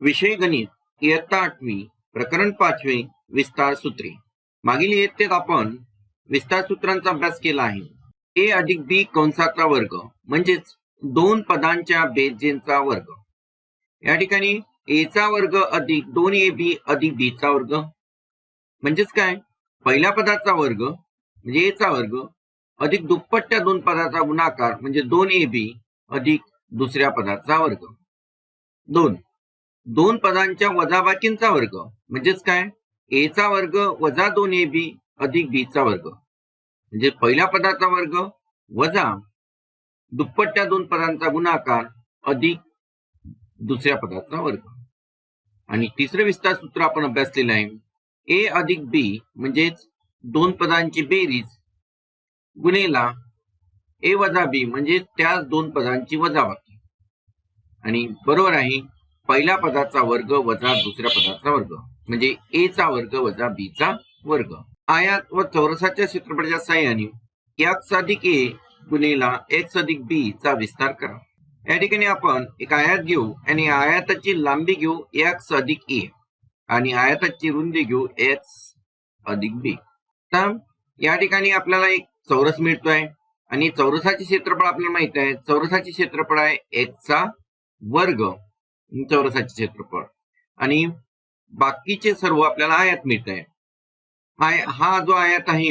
विषय गणित इयत्ता आठवी प्रकरण पाचवे विस्तार सूत्रे. मागील इयत्तेत आपण विस्तार सूत्रांचा अभ्यास केला आहे. ए अधिक बी कंसाचा वर्ग म्हणजेच दोन पदांच्या बेजेंचा वर्ग. या ठिकाणी ए चा वर्ग अधिक दोन ए बी अधिक बी चा वर्ग. म्हणजेच काय? पहिल्या पदाचा वर्ग म्हणजे ए चा वर्ग अधिक दुप्पट त्या दोन पदाचा गुणाकार म्हणजे दोन ए बी अधिक दुसऱ्या पदाचा वर्ग. दोन. दोन पदांच्या वजाबाकींचा वर्ग. म्हणजेच काय? ए चा वर्ग वजा दोन ए बी अधिक बी चा वर्ग. म्हणजे पहिल्या पदाचा वर्ग वजा दुप्पट्या दोन पदांचा गुणाकार अधिक दुसऱ्या पदाचा वर्ग. आणि तिसरं विस्तार सूत्र आपण अभ्यासलेलं आहे. ए अधिक बी म्हणजेच दोन पदांची बेरीज गुणेला ए वजा बी म्हणजे त्याच दोन पदांची वजाबाकी. आणि बरोबर आहे. पहिल्या पदाचा वर्ग वजा दुसऱ्या पदाचा वर्ग. म्हणजे ए चा वर्ग वजा बी चा वर्ग. आयात व चौरसाच्या क्षेत्रफळाच्या साह्याने एक्स अधिक ए गुणेला एक्स अधिक बी चा विस्तार करा. या ठिकाणी आपण एक आयात घेऊ आणि आयाताची लांबी घेऊ एक्स अधिक ए आणि आयाताची रुंदी घेऊ एक्स अधिक बी तर या ठिकाणी आपल्याला एक चौरस मिळतोय आणि चौरसाचे क्षेत्रफळ आपल्याला माहीत आहे. चौरसाचे क्षेत्रफळ आहे एक्सचा वर्ग. चौरसाचे क्षेत्रफळ. आणि बाकीचे सर्व आपल्याला आयात मिळत आहे आय हा जो आयात आहे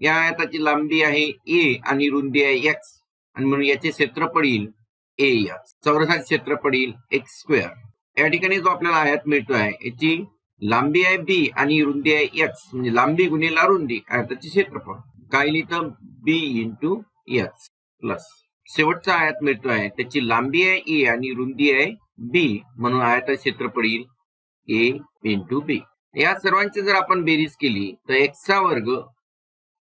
या आयाताची लांबी आहे ए आणि रुंदी आहे एक्स आणि म्हणून याचे क्षेत्रफळ येईल ए एक्स चौरसाचे क्षेत्रफळ येईल एक्स स्क्वेअर या ठिकाणी जो आपल्याला आयात मिळतो आहे याची लांबी आहे बी आणि रुंदी आहे एक्स म्हणजे लांबी गुणिला रुंदी आयाताचे क्षेत्रफळ. काय लिहितं? बी इंटू एक्स प्लस शेवटचा आयात मिळतो आहे त्याची लांबी आहे ए आणि रुंदी आहे बी म्हणून आयाताचे क्षेत्र येईल ए इंटू बी या सर्वांची जर आपण बेरीज केली तर एक्सचा वर्ग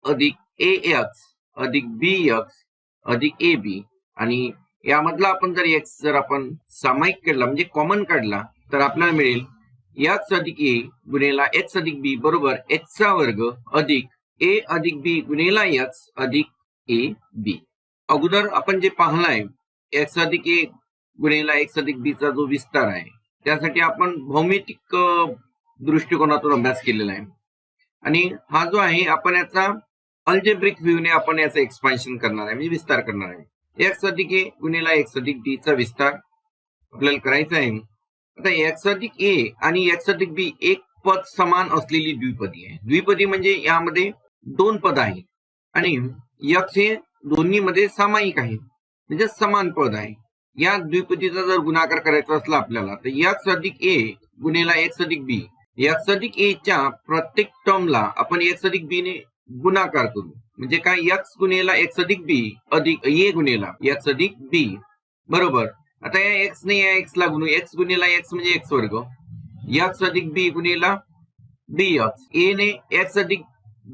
अधिक ए एक्स अधिक बी एक्स अधिक ए बी आणि यामधला आपण जर एक्स जर आपण सामायिक काढला म्हणजे कॉमन काढला तर आपल्याला मिळेल एक्स अधिक ए गुणेला एक्स अधिक बी बरोबर एक्सचा वर्ग अधिक ए अधिक बी गुणेला एक्स अधिक ए बी अगोदर आपण जे पाहलाय एक्स अधिक ए गुणेला एक्स अधिक बी चा जो विस्तार आहे त्यासाठी आपण भौमितिक दृष्टिकोनातून अभ्यास केलेला आहे. आणि हा जो आहे आपण याचा अल्जेब्रिक व्ह्यूने आपण याचं एक्सपान्शन करणार आहे म्हणजे विस्तार करणार आहे. एक्स अधिक ए गुणेला एक्स अधिक बी चा विस्तार आपल्याला करायचा आहे. आता एक्स अधिक ए आणि एक्स अधिक बी एक पद समान असलेली द्विपदी आहे. द्विपदी म्हणजे यामध्ये दोन पद आहेत. आणि यक्स हे दोन्ही मध्ये सामायिक आहे. म्हणजे समान पद आहे. या द्विपदीचा जर गुणाकार करायचा असला आपल्याला तर एक्स अधिक ए गुणेला एक्स अधिक बी एक्स अधिक ए च्या प्रत्येक टर्मला आपण एक्स अधिक बी ने गुणाकार करू. म्हणजे काय? एक्स गुणेला एक्स अधिक बी अधिक ए गुणेला एक्स अधिक बी बरोबर? आता या एक्स ने या एक्स ला गुणू. एक्स गुणेला एक्स म्हणजे एक्स वर्ग. एक्स अधिक बी गुणेला बी एक्स ए ने एक्स अधिक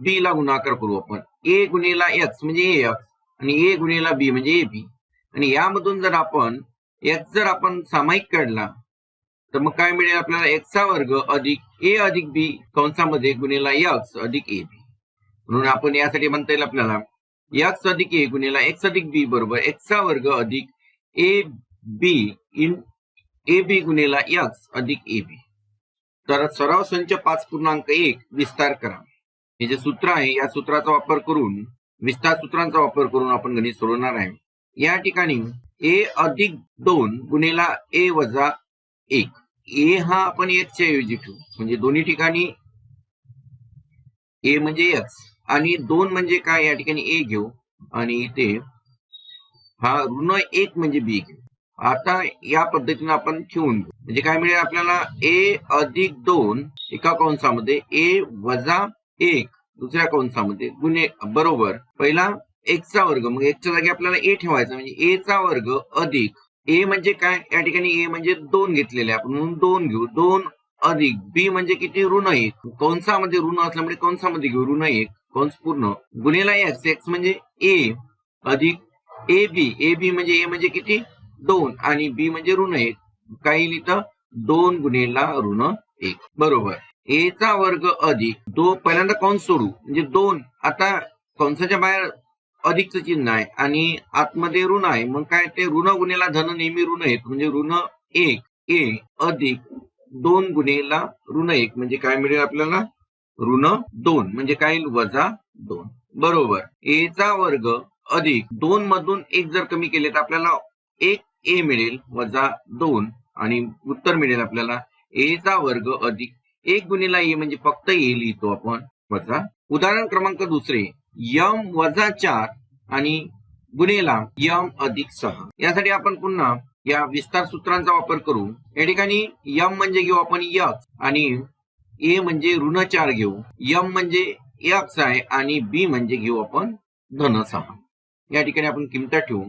बी ला गुणाकार करू आपण. ए गुणेला एक्स म्हणजे ए एक्स आणि ए गुणेला बी म्हणजे ए बी आणि यामधून जर आपण एक्स जर आपण सामायिक काढला तर मग काय मिळेल आपल्याला एक्सचा वर्ग अधिक ए अधिक बी कंसामध्ये गुणेला एक्स अधिक ए बी म्हणून आपण यासाठी म्हणता येईल आपल्याला एक्स अधिक ए गुणेला एक्स अधिक बी बरोबर एक्सचा वर्ग अधिक A be in A B गुणेला x अधिक ए बी तर सराव संच पाच पूर्णांक एक विस्तार करा. हे जे सूत्र आहे या सूत्राचा वापर करून विस्तार सूत्रांचा वापर करून आपण गणित सोडवणार आहे. या ठिकाणी ए अधिक दोन गुणेला ए वजा एक. ए हा आपण एचच्या ऐवजी ठेवू. म्हणजे दोन्ही ठिकाणी ए म्हणजे एक्स आणि दोन म्हणजे काय या ठिकाणी ए घेऊ. आणि इथे हा ऋण एक म्हणजे बी घेऊ. आता या पद्धतीने आपण ठेवून घेऊ. म्हणजे काय मिळेल आपल्याला? ए अधिक दोन एका कंसामध्ये ए वजा एक दुसऱ्या कंसामध्ये गुन्हे बरोबर. पहिला एक्सचा वर्ग. मग एक्सच्या जागी आपल्याला ए ठेवायचा म्हणजे ए चा वर्ग अधिक. ए म्हणजे काय? या ठिकाणी ए म्हणजे दोन घेतलेले आपण. म्हणून दोन घेऊ. दोन अधिक. बी म्हणजे किती? ऋण एक. कंसामध्ये ऋण असल्यामुळे कंसामध्ये घेऊ. ऋण एक. कंस पूर्ण. गुन्हेला एक्स एक्स म्हणजे ए अधिक ए बी. ए बी म्हणजे ए म्हणजे किती? दोन. आणि बी म्हणजे ऋण एक. काही लिहितं दोन गुन्हेला ऋण एक. बरोबर. ए चा वर्ग अधिक. दो पहिल्यांदा कंस सोडू. म्हणजे दोन. आता कंसाच्या बाहेर अधिकचं चिन्ह आहे आणि आतमध्ये ऋण आहे. मग काय ते ऋण गुन्हेला धन नेहमी ऋण एक म्हणजे ऋण एक ए अधिक दोन गुन्हेला ऋण एक. म्हणजे काय मिळेल आपल्याला? ऋण दोन. म्हणजे काय वजा दोन. बरोबर. ए चा वर्ग अधिक दोन मधून एक जर कमी केले तर आपल्याला एक ए मिळेल वजा दोन. आणि उत्तर मिळेल आपल्याला ए चा वर्ग अधिक एक गुणेला ए. म्हणजे फक्त ए लिहितो आपण. वजा. उदाहरण क्रमांक दुसरे. यम वजा चार आणि गुन्हेला यम अधिक सहा. यासाठी आपण पुन्हा या विस्तार सूत्रांचा वापर करू. या ठिकाणी यम म्हणजे घेऊ आपण यक्स आणि ए म्हणजे ऋण चार घेऊ. यम म्हणजे यक्स आहे आणि बी म्हणजे घेऊ आपण धन सहा. या ठिकाणी आपण किमत्या ठेवू.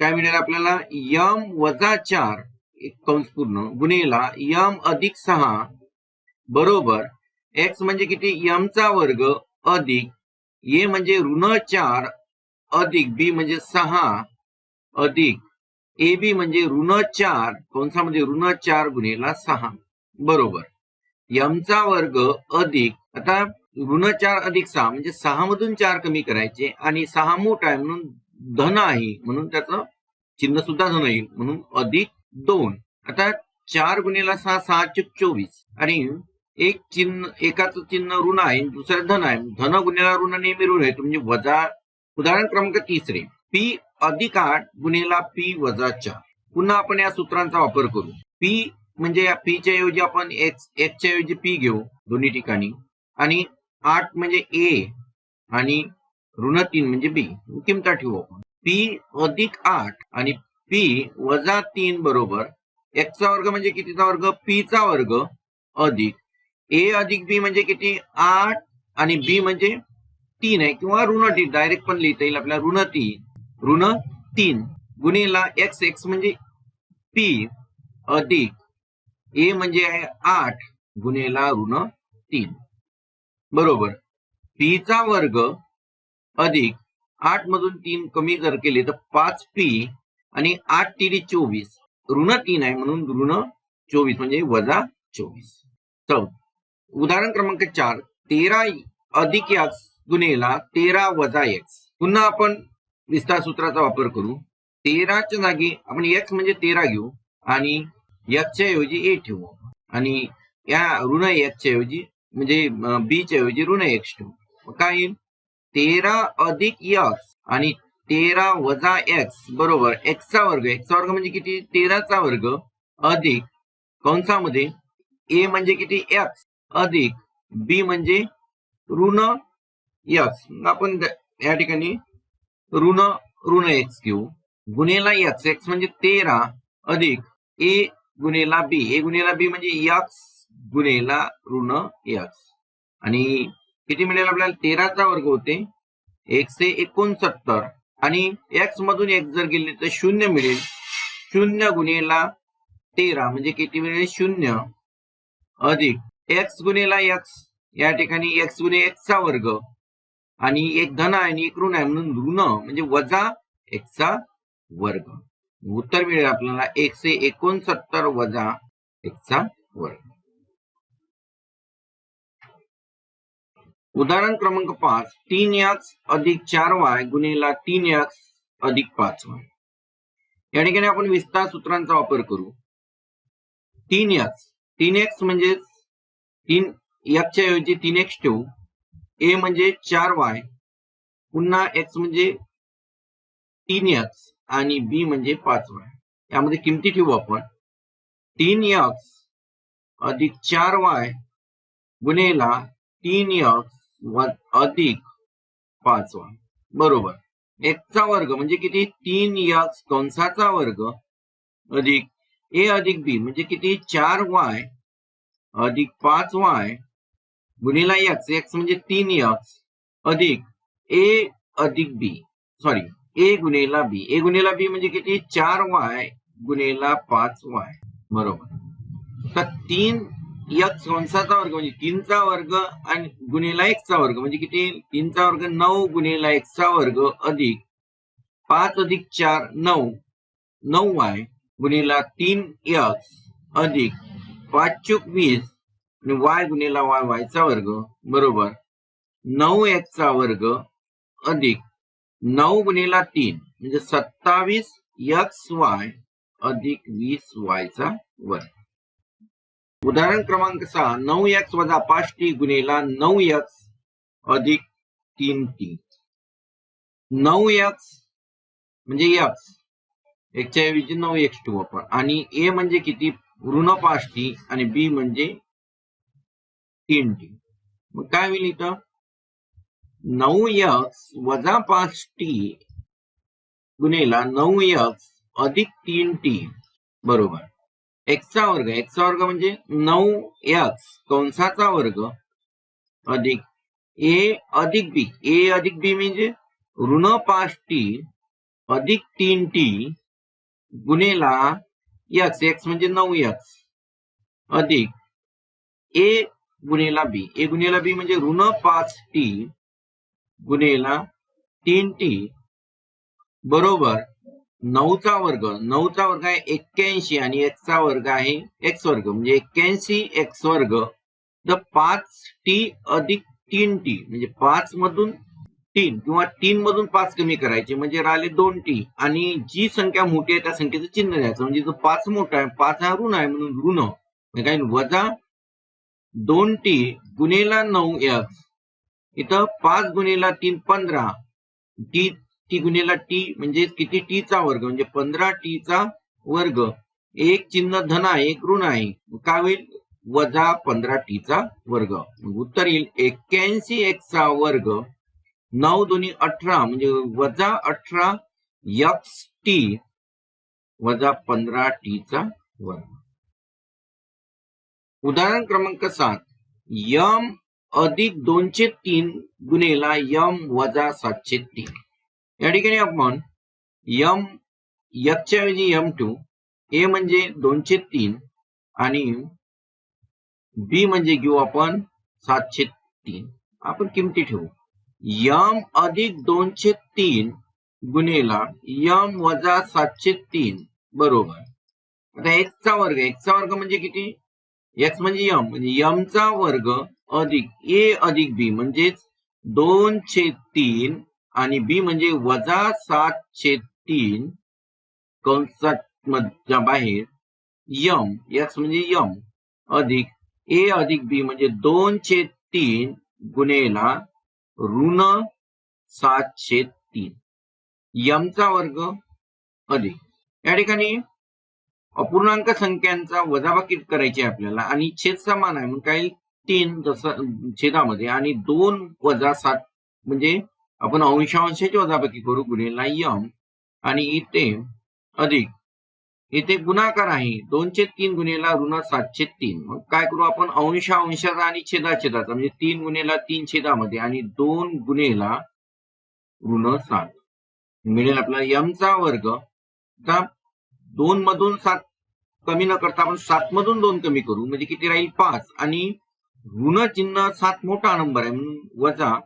काय मिळेल आपल्याला? यम वजा चार कंस पूर्ण गुन्हेला यम अधिक सहा बरोबर एक्स म्हणजे किती? यमचा वर्ग अधिक ए म्हणजे ऋण चार अधिक बी म्हणजे सहा अधिक ए बी म्हणजे ऋण चार. कोणसा म्हणजे ऋण चार गुन्हेला सहा. बरोबर. यमचा वर्ग अधिक आता ऋण चार अधिक सहा म्हणजे सहा मधून चार कमी करायचे आणि सहा मोठा आहे म्हणून धन आहे म्हणून त्याचं चिन्ह सुद्धा धन येईल म्हणून अधिक दोन. आता चार गुन्हेला सहा सहा चूक चोवीस. आणि एक चिन्ह एकाचं चिन्ह ऋण आहे दुसरं धन आहे. धन गुन्हेला ऋण नेहमी ऋण आहे. म्हणजे वजा उदाहरण क्रमांक तिसरे. पी अधिक आठ गुन्हेला पी वजा चार पुन्हा आपण या सूत्रांचा वापर करू. पी म्हणजे या पी च्या ऐवजी आपण एक्स एक्सच्या ऐवजी पी घेऊ दोन्ही ठिकाणी. आणि आठ म्हणजे ए आणि ऋण तीन म्हणजे बी किमता ठेवू आपण. पी अधिक आठ आणि पी वजा तीन बरोबर एक्सचा वर्ग म्हणजे कितीचा वर्ग? पी चा वर्ग अधिक ए अधिक बी म्हणजे किती? आठ आणि बी म्हणजे तीन आहे. किंवा ऋण तीन. डायरेक्ट पण लिहिता येईल आपल्याला. ऋण तीन. ऋण तीन. गुन्हेला एक्स एक्स म्हणजे पी अधिक ए म्हणजे आहे आठ. गुन्हेला ऋण तीन. बरोबर. पी चा वर्ग अधिक आठ मधून तीन कमी जर केले तर पाच पी आणि आठ तिरी चोवीस. ऋण तीन आहे म्हणून ऋण चोवीस म्हणजे वजा चोवीस. चौथ. उदाहरण क्रमांक चार तेरा अधिक याच गुन्हेला तेरा वजा एक्स पुन्हा आपण विस्तार सूत्राचा वापर करू. तेराच्या जागी आपण एक्स म्हणजे तेरा घेऊ आणि एक्सच्या ऐवजी ए ठेवू. आणि या ऋण एक्सच्या ऐवजी म्हणजे बी च्या ऐवजी ऋण एक्स ठेवू. काय येईल? तेरा अधिक एक्स आणि तेरा वजा एक्स बरोबर एक्सचा वर्ग. एक्सचा वर्ग म्हणजे किती? तेराचा वर्ग अधिक कंसामध्ये ए म्हणजे किती? एक्स अधिक बी म्हणजे ऋण एक्स आपण या ठिकाणी ऋण ऋण एक्स घेऊ. गुन्हेला एक्स एक्स म्हणजे तेरा अधिक ए गुन्हेला बी ए गुन्हेला बी म्हणजे यक्स गुन्हेला ऋण एक्स आणि किती मिळेल आपल्याला? तेराचा वर्ग होते. एकशे एकोणसत्तर. आणि एक्स मधून एक जर गेले तर शून्य मिळेल. शून्य गुन्हेला तेरा म्हणजे किती मिळेल? शून्य अधिक एक्स गुन्हेला एक्स या ठिकाणी एक्स गुन्हे एक्सचा वर्ग. आणि एक धन आहे आणि एक ऋण आहे म्हणून ऋण म्हणजे वजा एक्सचा वर्ग. उत्तर मिळेल आपल्याला एकशे एकोणसत्तर वजा एक्सचा वर्ग. उदाहरण क्रमांक पाच. तीन एक्स अधिक चार वाय गुन्हेला तीन एक्स अधिक पाच वाय या ठिकाणी आपण विस्तार सूत्रांचा वापर करू. तीन एक्स तीन एक्स म्हणजेच तीन याच्या ऐवजी तीन एक्स ठेवू. ए म्हणजे चार वाय पुन्हा एक्स म्हणजे तीन एक्स आणि बी म्हणजे पाच वाय यामध्ये किमती ठेवू आपण. तीन एक्स अधिक चार वाय गुन्हेला तीन एक्स अधिक पाच वाय बरोबर. एक्सचा वर्ग म्हणजे किती? तीन एक्स कंसाचा वर्ग अधिक ए अधिक बी म्हणजे किती? चार वाय अधिक पाच वाय गुणिला एक्स एक्स म्हणजे तीन एक्स अधिक ए अधिक बी सॉरी ए गुन्हेला बी ए गुन्हेला बी म्हणजे किती? चार वाय गुन्हेला पाच वाय. बरोबर. तर तीन एक्स कंसाचा वर्ग? म्हणजे तीनचा वर्ग आणि गुन्हेला एक्सचा वर्ग म्हणजे किती? तीनचा वर्ग नऊ गुन्हेला एक्सचा वर्ग अधिक पाच अधिक चार नऊ. नऊ वाय गुन्हेला तीन एक्स अधिक पाच चूक वीस आणि वाय गुन्हेला वाय वायचा वर्ग बरोबर? नऊ एक्सचा वर्ग अधिक नऊ गुणिला तीन म्हणजे सत्तावीस एक्स वाय अधिक वीस वायचा वर्ग. उदाहरण क्रमांक सहा नऊ एक्स वजा पाच टी गुणिला नऊ एक्स अधिक तीन टी. नऊ एक्स म्हणजे एक्स. एकच्या ऐवजी नऊ एक्स टू वापर. आणि ए म्हणजे किती? ऋण पाच टी आणि बी म्हणजे तीन टी. मग काय होईल इथं? नऊ यक्स वजा पाच टी गुणेला नऊ यक्स अधिक तीन टी. बरोबर. एक्सचा वर्ग. एक्सचा वर्ग म्हणजे नऊ एक्स कंसाचा वर्ग अधिक ए अधिक बी ए अधिक बी म्हणजे ऋण पाच टी अधिक तीन टी गुणेला एक्स एक्स म्हणजे नऊ एक्स अधिक ए गुणेला बी. ए गुणेला बी म्हणजे ऋण पाच टी गुणेला तीन टी बरोबर नऊचा वर्ग. नऊचा वर्ग आहे एक्क्याऐंशी आणि एक्सचा वर्ग आहे एक्स वर्ग. म्हणजे एक्क्याऐंशी एक्स वर्ग. तर पाच टी अधिक तीन टी म्हणजे पाच मधून तीन किंवा तीन मधून पाच कमी करायचे म्हणजे राहिले दोन टी. आणि जी संख्या मोठी आहे त्या संख्येचं चिन्ह द्यायचं. म्हणजे जो पाच मोठा आहे पाच हा ऋण आहे म्हणून ऋण. म्हणजे काय? वजा दोन टी गुणेला नऊ एक्स इथं पाच गुणेला तीन पंधरा. टी टी गुणेला टी म्हणजे किती टीचा वर्ग? म्हणजे पंधरा टी चा वर्ग. एक चिन्ह धन आहे एक ऋण आहे. काय होईल? वजा पंधरा टी चा वर्ग. उत्तर येईल एक्क्याऐंशी एक्सचा वर्ग. नऊ दोन्ही अठरा म्हणजे वजा अठरा यक्स टी वजा पंधरा टी चा वर्ग. उदाहरण क्रमांक सात. यम अधिक दोनशे तीन गुणेला यम वजा सातशे तीन. या ठिकाणी आपण यम यच्या ऐवजी यम टू ए म्हणजे दोनशे तीन आणि बी म्हणजे घेऊ आपण सातशे तीन. आपण किमती ठेवू. यम अधिक दोनशे तीन गुणेला यम वजा सातशे तीन. बरोबर. आता एक्सचा वर्ग एक्सचा वर्ग म्हणजे किती? एक्स म्हणजे यम. म्हणजे यमचा वर्ग अधिक ए अधिक बी म्हणजेच दोनशे तीन आणि बी म्हणजे वजा सातशे तीन कंसात बाहेर यम एक्स म्हणजे यम अधिक ए अधिक बी म्हणजे दोनशे तीन गुणेला ऋण सातशे तीन. यमचा वर्ग अधिक. या ठिकाणी अपूर्णांक संख्यांचा वजाबाकी करायची आहे आपल्याला आणि छेद समान आहे. म्हणून काही तीन जसं छेदामध्ये आणि दोन वजा सात म्हणजे आपण अंशांशाची वजाबाकी करू. गुन्हेला यम आणि इथे अधिक. इथे गुणाकार आहे. दोनशे तीन गुन्हेला ऋण सातशे तीन. मग काय करू आपण? अंशा अंशाचा आणि छेदा छेदाचा म्हणजे तीन गुन्हेला तीन छेदामध्ये आणि दोन गुन्हेला ऋण सात. मिळेल आपला यमचा वर्ग. आता दोन मधून सात कमी न करता आपण सात मधून दोन कमी करू. म्हणजे किती राहील? पाच. आणि ऋण चिन्ह सात मोठा नंबर आहे. म्हणून वजा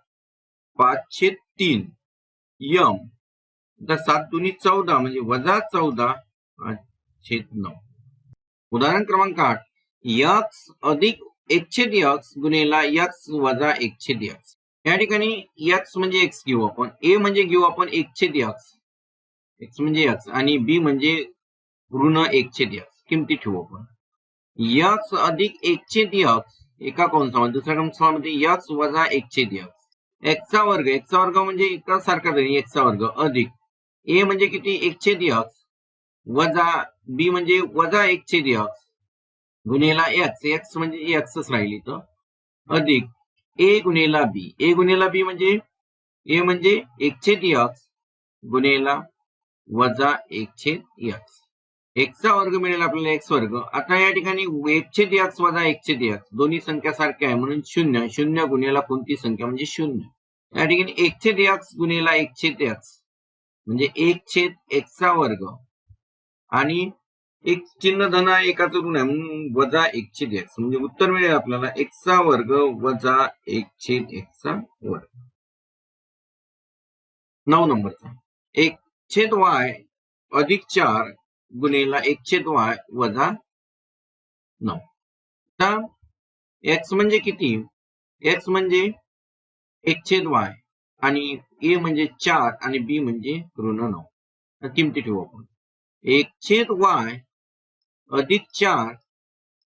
पाचशे तीन. यम आता सात दोन्ही चौदा. म्हणजे वजा चौदा. छेद नऊ. उदाहरण क्रमांक आठ. यक्स अधिक एकछेद यक्स गुणेला यक्स वजा एकछेद यक्स. या ठिकाणी यक्स म्हणजे एक्स घेऊ आपण. ए म्हणजे घेऊ आपण एकछेद यक्स. एक्स म्हणजे यक्स आणि बी म्हणजे ऋण एकछेद यक्स. किमती ठेवू आपण. यक्स अधिक एकछेद यक्स. एका कंसामध्ये दुसऱ्या कंसामध्ये यक्स वजा एकछेद यक्स. एक्सचा वर्ग. एक्सचा वर्ग म्हणजे एका सारखा एकचा एक्सचा वर्ग अधिक. ए म्हणजे किती? एकछेद यक्स. वजा बी म्हणजे वजा एकछेद एक्स गुन्हेला एक्स एक्स म्हणजे एक्सच राहील इथं. अधिक ए गुन्हेला बी ए गुन्हेला बी म्हणजे? ए म्हणजे एकछेद एक्स गुन्हेला वजा एकछेद यक्स एक्सचा वर्ग मिळेल आपल्याला एक्स वर्ग. आता या ठिकाणी एकछेद एक्स वजा एकछेद एक्स दोन्ही संख्या सारख्या आहे म्हणून शून्य. शून्य गुन्हेला कोणती संख्या? म्हणजे शून्य. या ठिकाणी एकछेद एक्स गुन्हेला एकछेद एक्स म्हणजे एक छेद एक्सचा वर्ग. आणि एक चिन्ह धन आहे एकाच ऋण आहे. म्हणून वजा एक छेद एक्स म्हणजे उत्तर मिळेल आपल्याला. एक्सचा वर्ग वजा एक छेद एक्सचा वर्ग. नऊ नंबरचा. एक छेद वाय अधिक चार गुणेला एक छेद वाय वजा नऊ. आता एक्स म्हणजे किती? एक्स म्हणजे एक छेद वाय आणि ए म्हणजे चार आणि बी म्हणजे ऋण नऊ. किमती ठेवू आपण. एक छेद वाय अधिक चार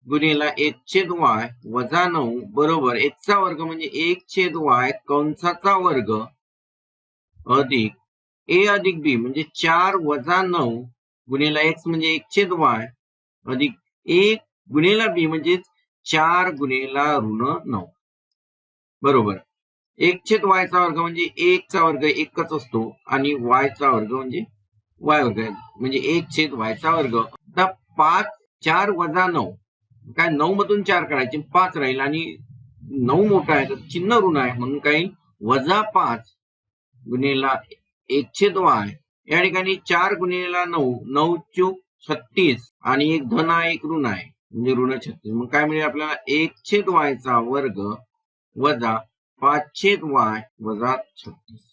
गुणिला एक छेद वाय वजा नऊ बरोबर एकचा वर्ग म्हणजे एक छेद वाय कंसाचा वर्ग अधिक ए अधिक बी म्हणजे चार वजा नऊ गुणिला एक्स म्हणजे एक छेद वाय अधिक एक गुणिला बी म्हणजे चार गुणिला ऋण नऊ. बरोबर. एक छेद वायचा वर्ग म्हणजे एकचा वर्ग एकच असतो आणि वायचा वर्ग म्हणजे वर्ग म्हणजे एक छेद वायचा वर्ग. आता पाच चार वजा नऊ. काय नऊ मधून चार करायचे पाच राहील आणि नऊ मोठा आहे तर चिन्ह ऋण आहे. म्हणून काही वजा पाच गुन्हेला एक छेद वाय. या ठिकाणी चार गुन्हेला नऊ नऊ चूक छत्तीस आणि एक धन आहे एक ऋण आहे म्हणजे ऋण छत्तीस. मग काय मिळेल आपल्याला? एक छेद वायचा वर्ग वजा पाच छेद वाय वजा छत्तीस.